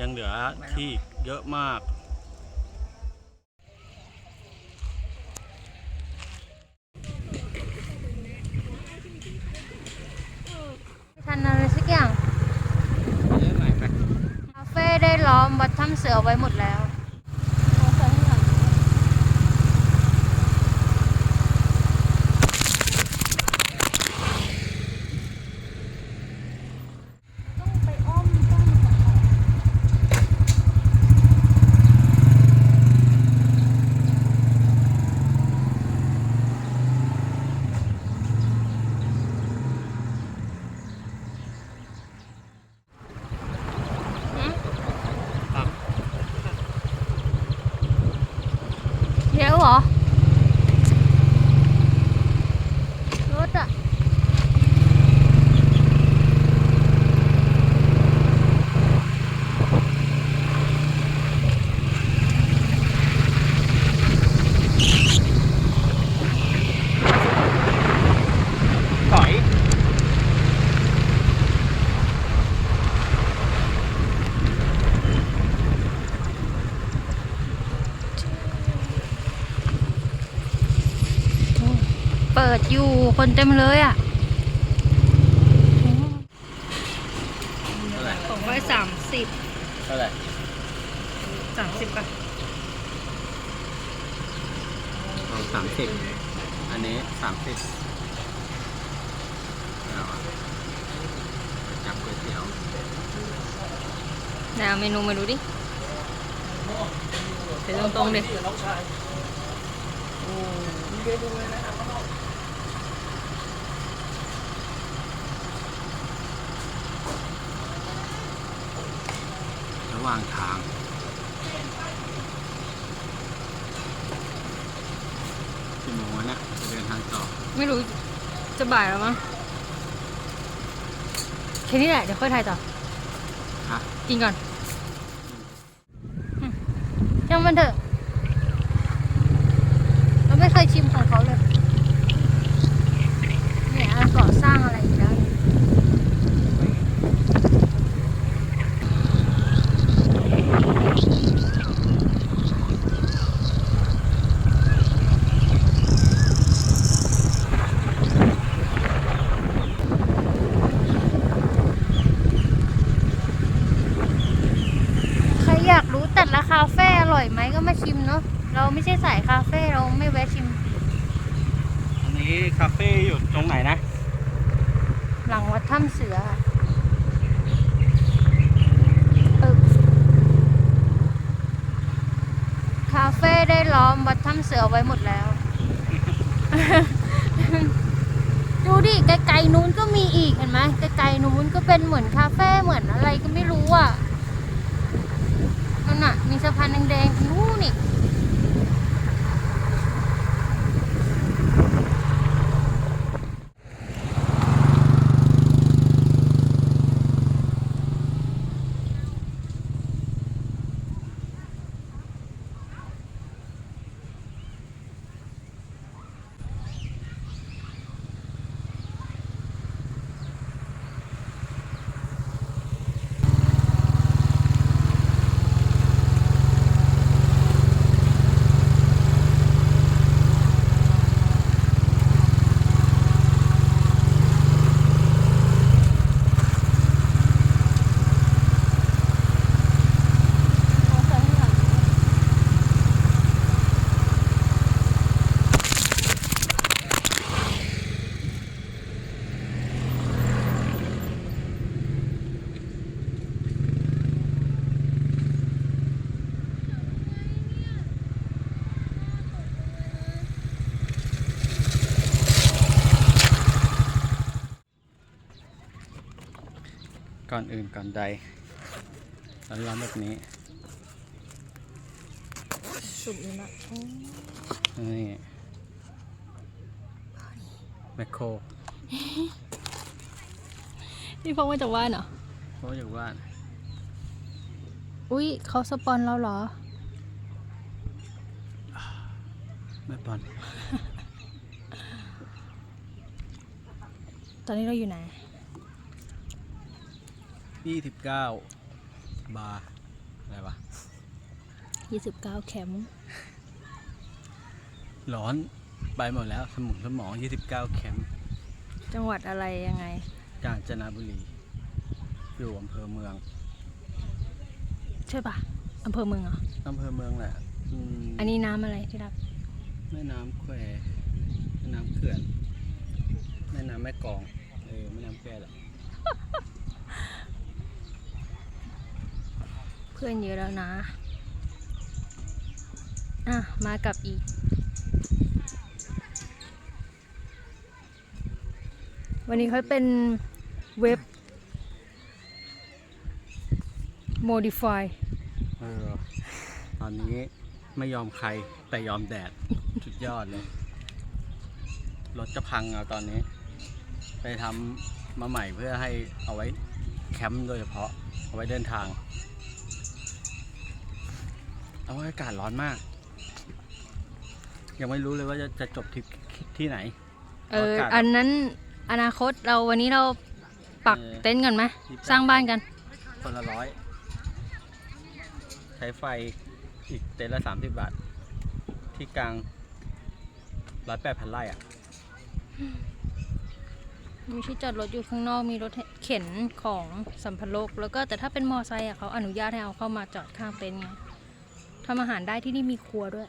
ยังเหลือที่อีกเยอะมากทันอะไรสักอย่างเยอะหน่อยไหมคาเฟ่ได้ล้อมวัดถ้ำเสือไว้หมดแล้ว ต้องไปอ้อมต้อง ครับ เดี๋ยวเหรอ รถอะ ก่อย เปิดอยู่คนเต็มเลยอะเท่าไหร่ของไว้สามสิบเท่าไหร่สามสิบก่อนเอาสามสิบอันนี้สามสิบเอาอะจับก๋วยเตี๋ยวไหนเอาเมนูมาดูดิเดี๋ยวตรงๆดิระ ว่างทาง กี่โมงวะเนี่ยจะเดินทางต่อ ไม่รู้จะบ่ายแล้วมั้งแค่นี้แหละ เดี๋ยวค่อยถ่ายต่อฮะ กินก่อนอืมยังมันเถอะ เราไม่เคยชิมของเขาเลย เนี่ยอันก่อสร้างอะไรอีกแล้วเนี่ยใครอยากรู้แต่ละคาเฟ่อร่อยไหมก็มาชิมเนาะ เราไม่ใช่สายคาเฟ่เราไม่แวะชิม อันนี้คาเฟ่อยู่ตรงไหนนะ หลังวัดถ้ำเสือค่ะเออคาเฟ่ได้ล้อมวัดถ้ำเสือไว้หมดแล้ว ดิไกลๆนู้นก็มีอีกเห็นไหมไกลๆนู้นก็เป็นเหมือนคาเฟ่เหมือนอะไรก็ไม่รู้อะนั่นน่ะ มีสะพานแดงๆนู้นนี่ ก่อนอื่นก่อนใดร้อนๆแบบนี้สุดเลยนะนี่แมคโครนี่พกมาจากบ้านเหรอเพราะอยู่บ้าน อุ้ยเขาสปอนเราเหรอแม่ปอน ตอนนี้เราอยู่ไหน ยี่สิบเก้าบาร์อะไรวะ29แคมป์ร้อนไปหมดแล้วสมองสมอง29แคมป์จังหวัดอะไรยังไง กาญจนบุรีอยู่อำเภอเมืองใช่ปะอำเภอเมืองเหรออำเภอเมืองแหละอืมอันนี้น้ำอะไรที่รักแม่น้ำแควแม่น้ำเขื่อน แม่น้ำแม่กลองเออแม่น้ำแควแหละ พื่อนเยอะแล้วนะ อะ มากับอีก วันนี้เขาเป็นเว็บ modify เออตอนนี้ไม่ยอมใครแต่ยอมแดด สุดยอดเลย รถจะพังเอาตอนนี้ ไปทำมาใหม่เพื่อให้เอาไว้แคมป์โดยเฉพาะ เอาไว้เดินทาง เอาไว้อากาศร้อนมาก ยังไม่รู้เลยว่าจะจะจบที่ที่ไหนเอออากาศ อันนั้นอนาคตเราวันนี้เราปักเออเต็นท์กันไหมที่ปักสร้างบ้านกัน คนละร้อย ใช้ไฟอีกเต็นท์ละสามสิบบาท ที่กลางร้อยแปดพันไร่อะ มีที่จอดรถอยู่ข้างนอกมีรถเข็นของสัมภาระแล้วก็แต่ถ้าเป็นมอไซค์อะเขาอนุญาตให้เอาเข้ามาจอดข้างเต็นท์ไง ทำอาหารได้ที่นี่มีครัวด้วย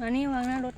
มานี่วางหน้ารถ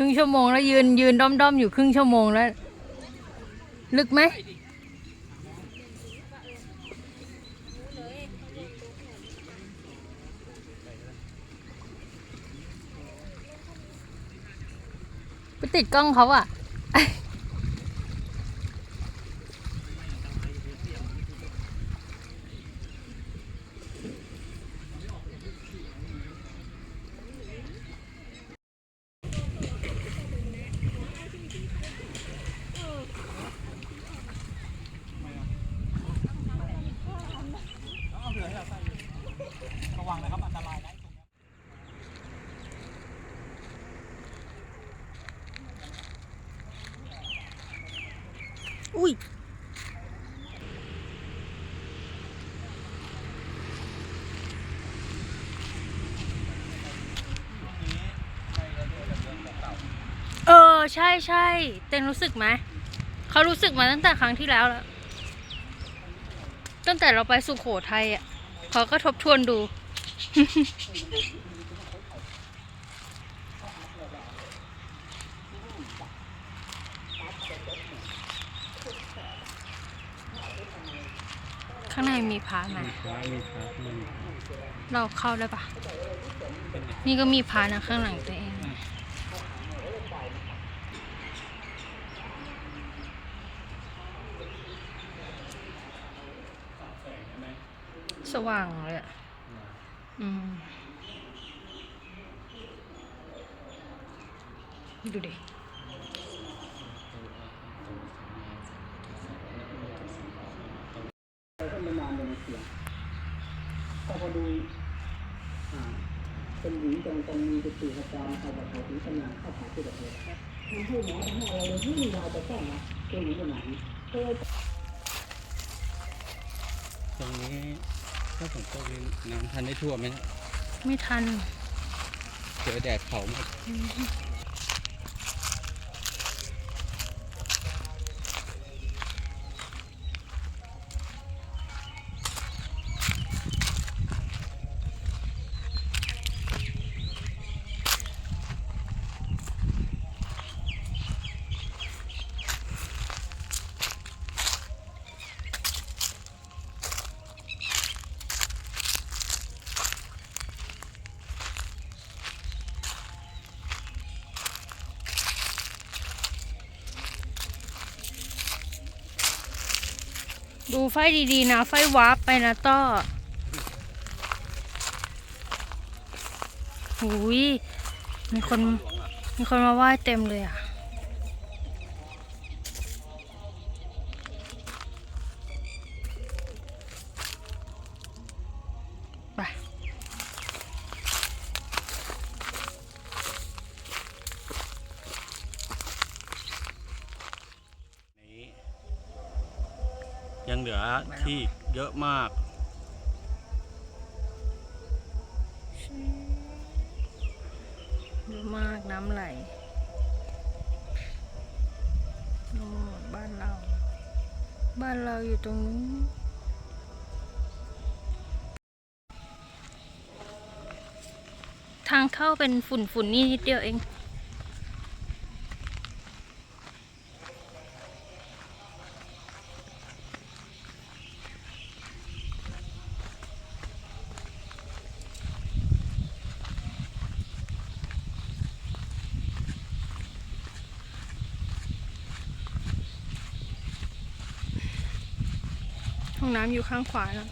รึ่งชั่วโมงแล้วยืนยืนด้อมด้อมอยู่ครึ่งชั่วโมงแล้ว ลึกไหมไปติดกล้องเขาอะระวังนะครับ อันตรายนะ อุ้ยเออ ใช่ใช่เต็งรู้สึกไหมเขารู้สึกมาตั้งแต่ครั้งที่แล้วแล้ว ตั้งแต่เราไปสุโขทัยอะเขาก็ทบทวนดู ข้างมีพระไหมมีพระมีพระมีเราเข้าได้ปะเป็นไงนี่ก็มีพานะข้างหลังตัวเอง สว่างเลยอะอืม ดูดิ ก็มานานในเสียงพอพอดูอ่าเป็นหญิง ตรงตรงมีจุดสี่อาจารย์เอาแบบเขาถึงขนาดเข้าหาที่แบบนี้ทำให้หมอทำให้อะไรเลยไม่มีเราจะต้องนะตัวหญิงคนไหนเออตรงนี้ถ้าฝนตกนี่น้ำทันได้ท่วมไหมเนี่ยไม่ทัน เจอแดดเผาหมด ดูไฟดีๆนะ ไฟวาร์ปไปนะต้อหุยมีคน มีคนมาไหว้เต็มเลยอะ ยังเหลือที่เยอะมาก เยอะมากน้ำไหลโน่นบ้านเรา บ้านเราอยู่ตรงนู้นทางเข้าเป็นฝุ่นฝุ่นๆนี่นิดเดียวเอง องน้ำอยู่ข้างขวานะ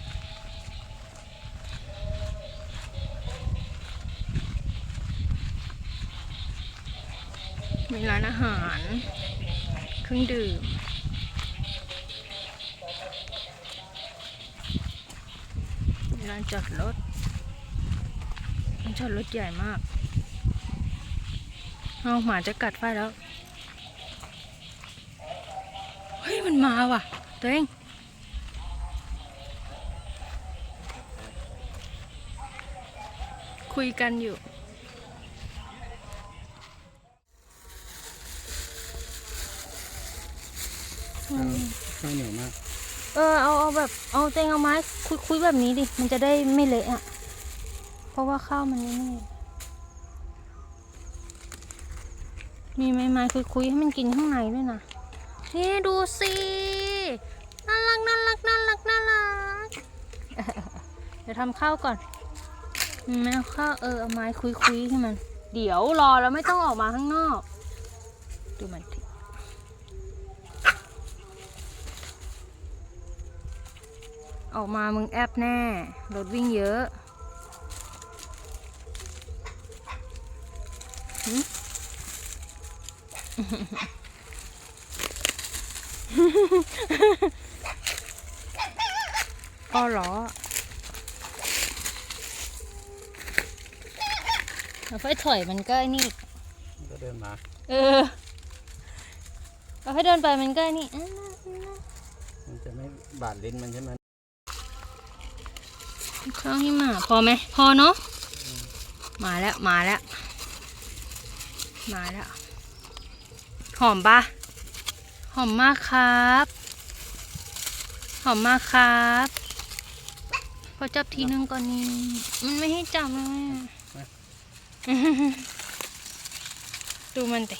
มีร้านอาหาร เครื่องดื่ม มีร้านจอดรถร้านจอดรถใหญ่มาก เอาหมาจะกัดไฟแล้ว เฮ้ย มันมาว่ะตัวเอง คุยกันอยู่ข้าวเหนียวมากเออเอาเอาแบบเอาเตงเอาไม้คุยคุยแบบนี้ดิ มันจะได้ไม่เละอะ เพราะว่าข้าวมันนี่มีไม้ไม้คุยคุยให้มันกินข้างในด้วยนะนี่ดูสิน่ารักน่ารักน่ารักน่ารัก เดี๋ยวทำข้าวก่อน แม่เอาข้าวเออเอาไม้คุยคุยให้มัน เดี๋ยวรอแล้วไม่ต้องออกมาข้างนอก ดูมันทีออกมามึงแอบแน่ รถวิ่งเยอะหึก็เหรอ แล้วไฟถอยมันก็ไอ้นี่ ก็เดินมา เออเราให้เดินไปมันก็ไอ้นี่อ่าอ่ามันจะไม่บาดลิ้นมันใช่ไหมข้าวให้หมาพอไหมพอเนาะมาแล้วมาแล้วมาแล้ว หอมปะหอมมากครับ หอมมากครับพอจับทีนึงก่อนนี้ มันไม่ให้จับเลยอะ ดูมันติ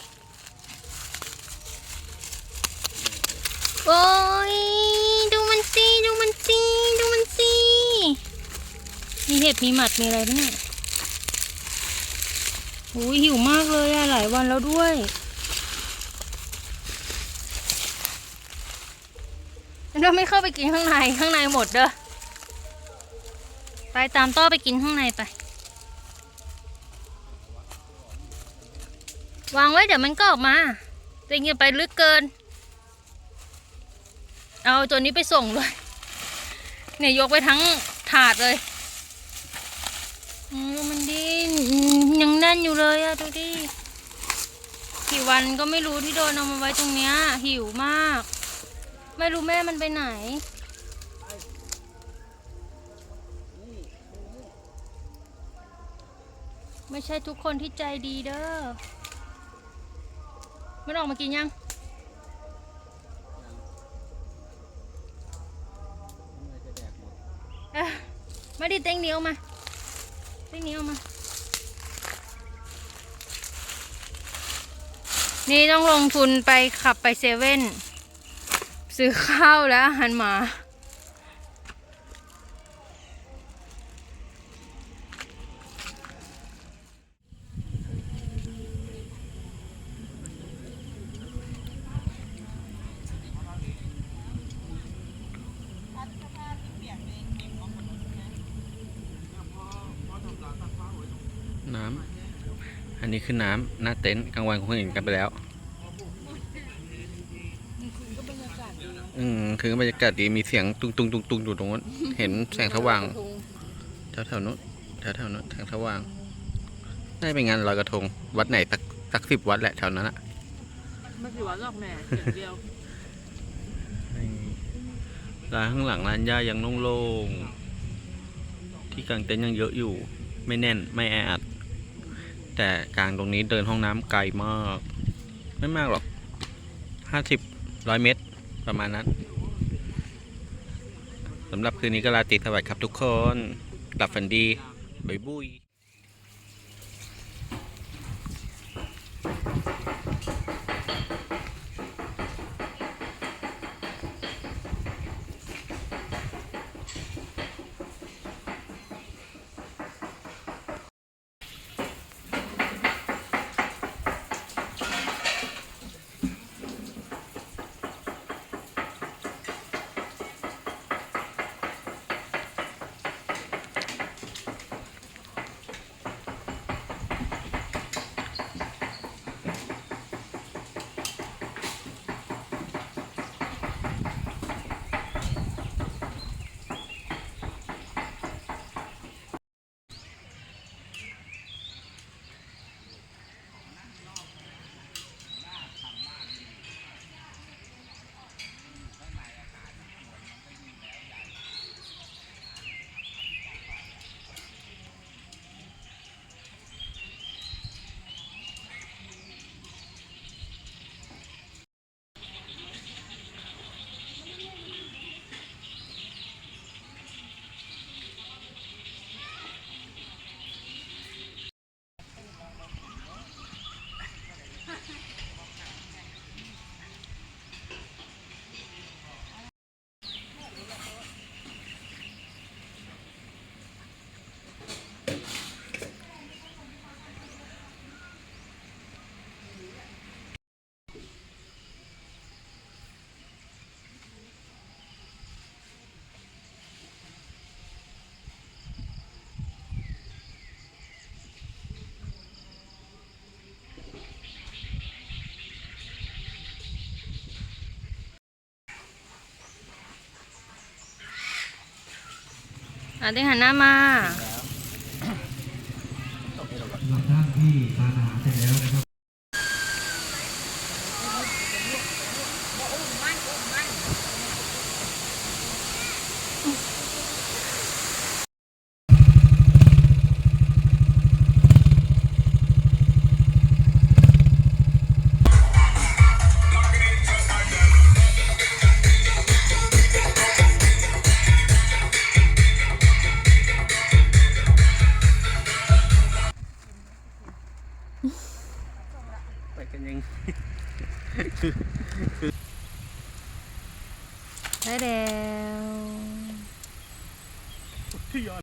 โอ้ยดูมันสิดูมันสิดูมันสิมีเห็บมีหมัดมีอะไรปะเนี่ยอุ้ยหิวมากเลยอะหลายวันแล้วด้วย เราไม่เข้าไปกินข้างในข้างในหมดเด้อไปตามต้อไปกินข้างในไป วางไว้เดี๋ยวมันก็ออกมาแต่อย่าไปลึกเกิน เอาตัวนี้ไปส่งเลยเนี่ยยกไปทั้งถาดเลยมดูมันดินยังแน่นอยู่เลยอะดูดิกี่วันก็ไม่รู้ที่โดนเอามาไว้ตรงเนี้ย หิวมาก ไม่รู้แม่มันไปไหนไม่ใช่ทุกคนที่ใจดีเด้อ มันออกมากินยังเอ้ยมาดิเต็งเหนียวมาเต็งเหนียวมา นี่ต้องลงทุนไปขับไปเซเว่นซื้อข้าวและอาหารหมา น้ำ อั นนี้คือน้ำหน้าเต็นท์กลางวันคงเห็นกันไปแล้ว อืมคือบรรยากาศดีมีเสียงตุงตุงตุงตุงอยู่ตรงนั้นเห็นแสงสว่างแถวแถวๆนู้นแถวแถวๆนู้นแสงสว่างน่าจะเป็นงานลอยกระทง วัดไหนสักสักสิบวัดแหละแถวนั้นอะไม่กี่วันหรอกแม่เดือนเดียวร้านข้างหลังร้านย่ายังโล่งๆที่กลางเต็นท์ยังเยอะอยู่ ไม่แน่นไม่แออัด แต่กลางตรงนี้เดินห้องน้ำไกลมาก ไม่มากหรอกห้าสิบร้อยเมตร ประมาณนั้นสำหรับคืนนี้ก็ลาตรีสวัสดิ์ครับทุกคนหลับฝันดีบ๊ายบุย อะเต็งหันหน้ามา